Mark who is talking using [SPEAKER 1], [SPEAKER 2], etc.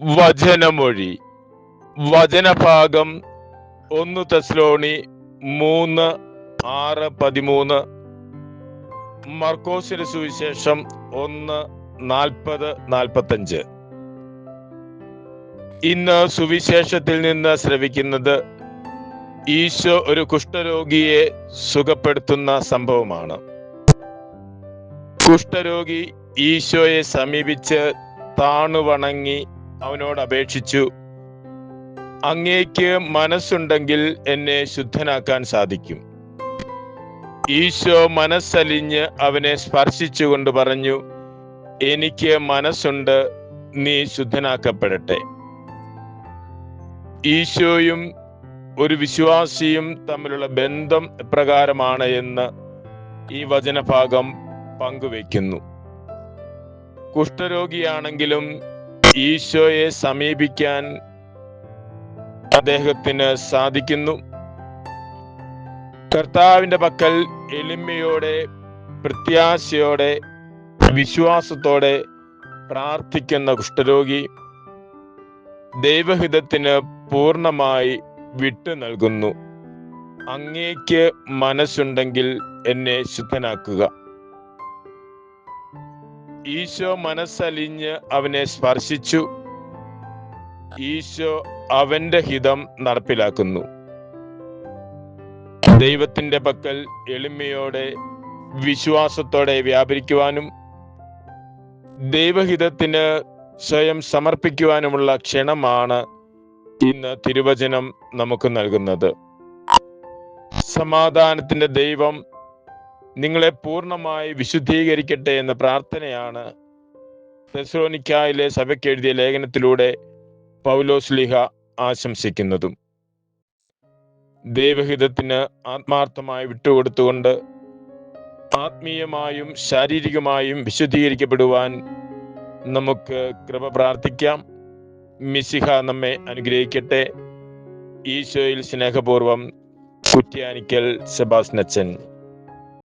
[SPEAKER 1] വചനമൊഴി. വചനഭാഗം ഒന്ന് തെസ്ലോണി മൂന്ന് ആറ് പതിമൂന്ന്. മർക്കോസിന് സുവിശേഷം ഒന്ന് നാൽപ്പത് നാൽപ്പത്തഞ്ച്. ഇന്ന് സുവിശേഷത്തിൽ നിന്ന് ശ്രവിക്കുന്നത് ഈശോ ഒരു കുഷ്ഠരോഗിയെ സുഖപ്പെടുത്തുന്ന സംഭവമാണ്. കുഷ്ഠരോഗി ഈശോയെ സമീപിച്ച് താണു വണങ്ങി അവനോട് അപേക്ഷിച്ചു. അങ്ങേക്ക് മനസ്സുണ്ടെങ്കിൽ എന്നെ ശുദ്ധനാക്കാൻ സാധിക്കും. ഈശോ മനസ്സലിഞ്ഞ് അവനെ സ്പർശിച്ചുകൊണ്ട് പറഞ്ഞു എനിക്ക് മനസ്സുണ്ട് നീ ശുദ്ധനാക്കപ്പെടട്ടെ. ഈശോയും ഒരു വിശ്വാസിയും തമ്മിലുള്ള ബന്ധം എപ്രകാരമാണ് എന്ന് ഈ വചനഭാഗം പങ്കുവയ്ക്കുന്നു. കുഷ്ഠരോഗിയാണെങ്കിലും ഈശോയെ സമീപിക്കാൻ അദ്ദേഹത്തിന് സാധിക്കുന്നു. കർത്താവിന്റെ പക്കൽ എളിമയോടെ പ്രത്യാശയോടെ വിശ്വാസത്തോടെ പ്രാർത്ഥിക്കുന്ന കുഷ്ഠരോഗി ദൈവഹിതത്തിന് പൂർണമായി വിട്ടു നൽകുന്നു. അങ്ങേക്ക് മനസ്സുണ്ടെങ്കിൽ എന്നെ ശുദ്ധനാക്കുക. ഈശോ മനസ്സലിഞ്ഞ് അവനെ സ്പർശിച്ചു. ഈശോ അവന്റെ ഹിതം നടപ്പിലാക്കുന്നു. ദൈവത്തിന്റെ പക്കൽ എളിമയോടെ വിശ്വാസത്തോടെ വ്യാപരിക്കുവാനും ദൈവഹിതത്തിന് സ്വയം സമർപ്പിക്കുവാനുമുള്ള ക്ഷണമാണ് ഇന്ന് തിരുവചനം നമുക്ക് നൽകുന്നത്. സമാധാനത്തിന്റെ ദൈവം നിങ്ങളെ പൂർണമായി വിശുദ്ധീകരിക്കട്ടെ എന്ന പ്രാർത്ഥനയാണ് തെസ്ലോനിക്കായിലെ സഭയ്ക്ക് എഴുതിയ ലേഖനത്തിലൂടെ പൗലോസ്ലിഹ ആശംസിക്കുന്നതും. ദൈവഹിതത്തിന് ആത്മാർത്ഥമായി വിട്ടുകൊടുത്തുകൊണ്ട് ആത്മീയമായും ശാരീരികമായും വിശുദ്ധീകരിക്കപ്പെടുവാൻ നമുക്ക് കൃപ പ്രാർത്ഥിക്കാം. മിസിഹ നമ്മെ അനുഗ്രഹിക്കട്ടെ. ഈശോയിൽ സ്നേഹപൂർവം കുറ്റ്യാനിക്കൽ സെബാസ്നച്ചൻ